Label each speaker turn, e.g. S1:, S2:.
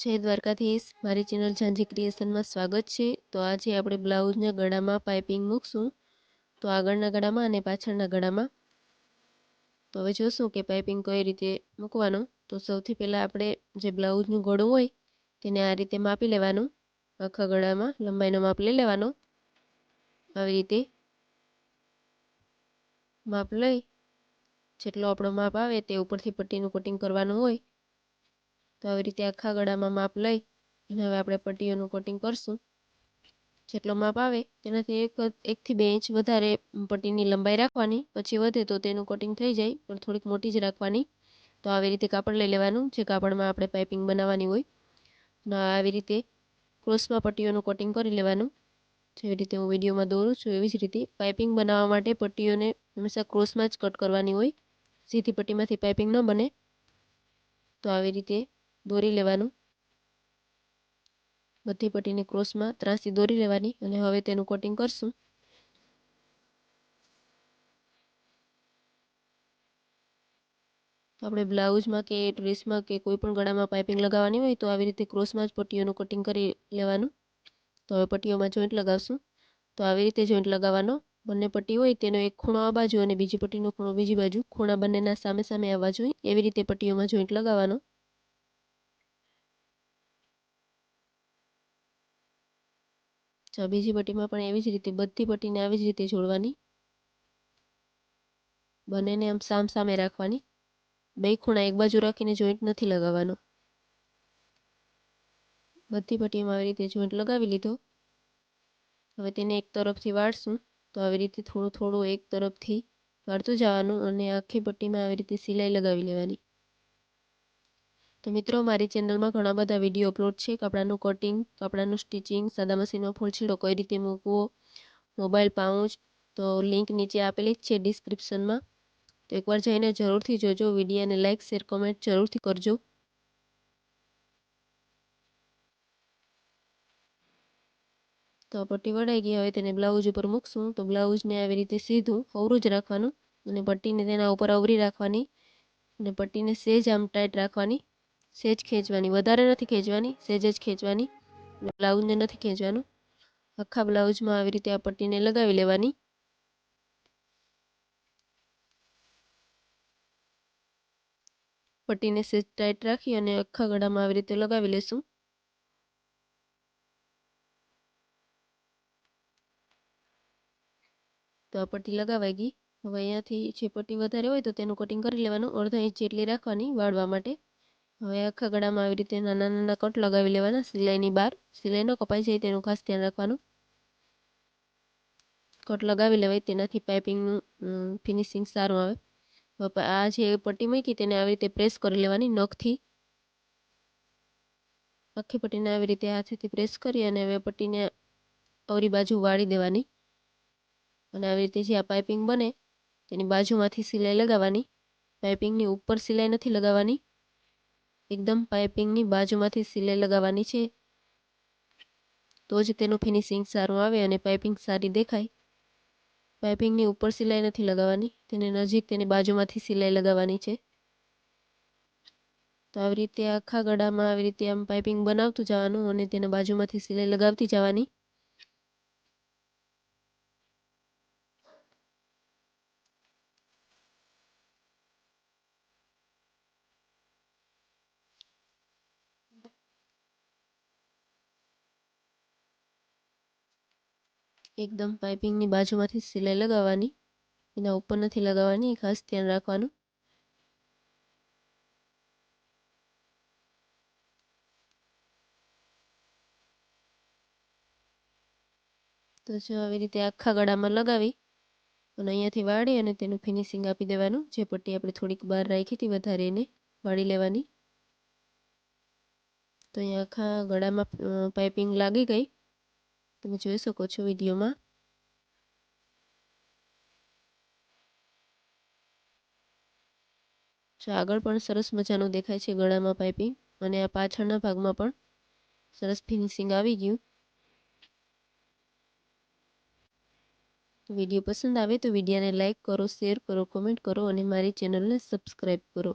S1: જય દ્વારકાધીશ. મારી ચેનલ ઝાંઝી ક્રિએશનમાં સ્વાગત છે. તો આજે આપણે બ્લાઉઝના ગળામાં પાઇપિંગ મૂકશું. તો આગળના ગળામાં અને પાછળના ગળામાં. તો હવે જોશું કે પાઇપિંગ કઈ રીતે મૂકવાનું. તો સૌથી પહેલાં આપણે જે બ્લાઉઝનું ગળું હોય તેને આ રીતે માપી લેવાનું. આખા ગળામાં લંબાઈનો માપ લઈ લેવાનો. આવી રીતે માપ લઈ જેટલો આપણો માપ આવે તે ઉપરથી પટ્ટીનું કટિંગ કરવાનું હોય. તો આવી રીતે આખા ગળામાં માપ લઈ અને હવે આપણે પટ્ટીઓનું કટિંગ કરશું. જેટલો માપ આવે તેનાથી એક એકથી બે ઇંચ વધારે પટ્ટીની લંબાઈ રાખવાની, પછી વધે તો તેનું કટિંગ થઈ જાય, પણ થોડીક મોટી જ રાખવાની. તો આવી રીતે કાપડ લઈ લેવાનું, જે કાપડમાં આપણે પાઇપિંગ બનાવવાની હોય. આવી રીતે ક્રોસમાં પટ્ટીઓનું કટિંગ કરી લેવાનું. જેવી રીતે હું વિડીયોમાં દોરું છું, એવી જ રીતે પાઇપિંગ બનાવવા માટે પટ્ટીઓને હંમેશા ક્રોસમાં જ કટ કરવાની હોય. સીધી પટ્ટીમાંથી પાઇપિંગ ન બને. તો આવી રીતે દોરી લેવાનું. બધી પટ્ટીને ક્રોસમાં ત્રાસી દોરી લેવાની અને હવે તેનું કટિંગ કરશું. આપણે બ્લાઉઝમાં કે ડ્રેસમાં કે કોઈ પણ ગળામાં પાઇપિંગ લગાવવાની હોય તો આવી રીતે ક્રોસમાં જ પટ્ટીઓનું કટિંગ કરી લેવાનું. તો હવે પટ્ટીઓમાં જોઈન્ટ લગાવશું. તો આવી રીતે જોઈન્ટ લગાવવાનો. બંને પટ્ટી હોય તેનો એક ખૂણો આ બાજુ અને બીજી પટ્ટીનો ખૂણો બીજી બાજુ. ખૂણા બંનેના સામે સામે આવવા જોઈએ. એવી રીતે પટ્ટીઓમાં જોઈન્ટ લગાવવાનો. તો બીજી પટ્ટીમાં પણ એવી જ રીતે, બધી પટ્ટીને આવી જ રીતે જોડવાની. બંનેને આમ સામ સામે રાખવાની. બે ખૂણા એક બાજુ રાખીને જોઈન્ટ નથી લગાવવાનો. બધી પટ્ટીમાં આવી રીતે જોઈન્ટ લગાવી લીધો. હવે તેને એક તરફથી વાળશું, તો આવી રીતે થોડું થોડું એક તરફથી વાળતું જવાનું અને આખી પટ્ટીમાં આવી રીતે સિલાઈ લગાવી લેવાની. તો મિત્રો, મારી ચેનલમાં ઘણા બધા વીડિયો અપલોડ છે. કપડાનું કટિંગ કપડાનું સ્ટિચિંગ સાદા મશીનનો ફૂલછીડો કઈ રીતે મૂકવો મોબાઈલ પાઉચ તો લિંક નીચે આપેલી જ છે ડિસ્ક્રિપ્શનમાં તો એકવાર જઈને જરૂરથી જોજો વિડીયોને લાઇક શેર કોમેન્ટ જરૂરથી કરજો. તો પટ્ટી વળાઈ ગઈ, હવે તેને બ્લાઉઝ ઉપર મૂકશું. તો બ્લાઉઝને આવી રીતે સીધું અવરું જ રાખવાનું અને પટ્ટીને તેના ઉપર અવરી રાખવાની અને પટ્ટીને સેજ આમ ટાઈટ રાખવાની. સેજ ખેંચવાની. વધારે નથી ખેંચવાની, સેજ જ ખેંચવાની. બ્લાઉઝને નથી ખેંચવાનું. આખા બ્લાઉઝમાં આવી રીતે આ પટ્ટીને લગાવી લેવાની. પટ્ટીને સેજ ટાઈટ રાખી અને આખા ગળામાં આવી રીતે લગાવી લેશું. તો આ પટ્ટી લગાવાઈ ગઈ. હવે અહીંયાથી જે પટ્ટી વધારે હોય તો તેનું કટિંગ કરી લેવાનું. અડધા ઇંચ જેટલી રાખવાની વાળવા માટે. હવે આખા ગળામાં આવી રીતે નાના નાના કટ લગાવી લેવાના સિલાઈની બહાર સિલાઈ ન કપાઈ જાય તેનું ખાસ ધ્યાન રાખવાનું. કટ લગાવી લેવાય તેનાથી પાઇપિંગનું ફિનિશિંગ સારું આવે. આ જે પટ્ટી મૂકી તેને આવી રીતે પ્રેસ કરી લેવાની નખથી. આખી પટ્ટીને આવી રીતે હાથેથી પ્રેસ કરી અને હવે પટ્ટીને અવરી બાજુ વાળી દેવાની. અને આવી રીતે જે આ પાઇપિંગ બને તેની બાજુમાંથી સિલાઈ લગાવવાની. પાઇપિંગની ઉપર સિલાઈ નથી લગાવવાની. એકદમ પાઇપિંગની બાજુમાંથી સિલાઈ લગાવવાની છે. તો જ તેનું ફિનિશિંગ સારું આવે અને પાઇપિંગ સારી દેખાય. પાઇપિંગની ઉપર સિલાઈ નથી લગાવવાની, તેને નજીક તેની બાજુમાંથી સિલાઈ લગાવવાની છે. તો આવી રીતે આખા ગળામાં આવી રીતે આમ પાઇપિંગ બનાવતું જવાનું અને તેના બાજુમાંથી સિલાઈ લગાવતી જવાની. એકદમ પાઇપિંગની બાજુમાંથી સિલાઈ લગાવવાની. એના ઉપર નથી લગાવવાની ખાસ ધ્યાન રાખવાનું. તો જો આવી રીતે આખા ગળામાં લગાવી, અને અહીંયાથી વાળી અને તેનું ફિનિશિંગ આપી દેવાનું. જે પટ્ટી આપણે થોડીક બહાર રાખી હતી વધારે એને વાળી લેવાની. તો અહીંયા આખા ગળામાં પાઇપિંગ લાગી ગઈ. તમે જોઈ શકો છો વિડીયોમાં આગળ પણ સરસ મજાનું દેખાય છે ગળામાં પાઇપિંગ અને આ પાછળના ભાગમાં પણ સરસ ફિનિશિંગ આવી ગયું. વીડિયો પસંદ આવે તો વિડીયોને લાઇક કરો, શેર કરો, કોમેન્ટ કરો અને મારી ચેનલને સબસ્ક્રાઈબ કરો.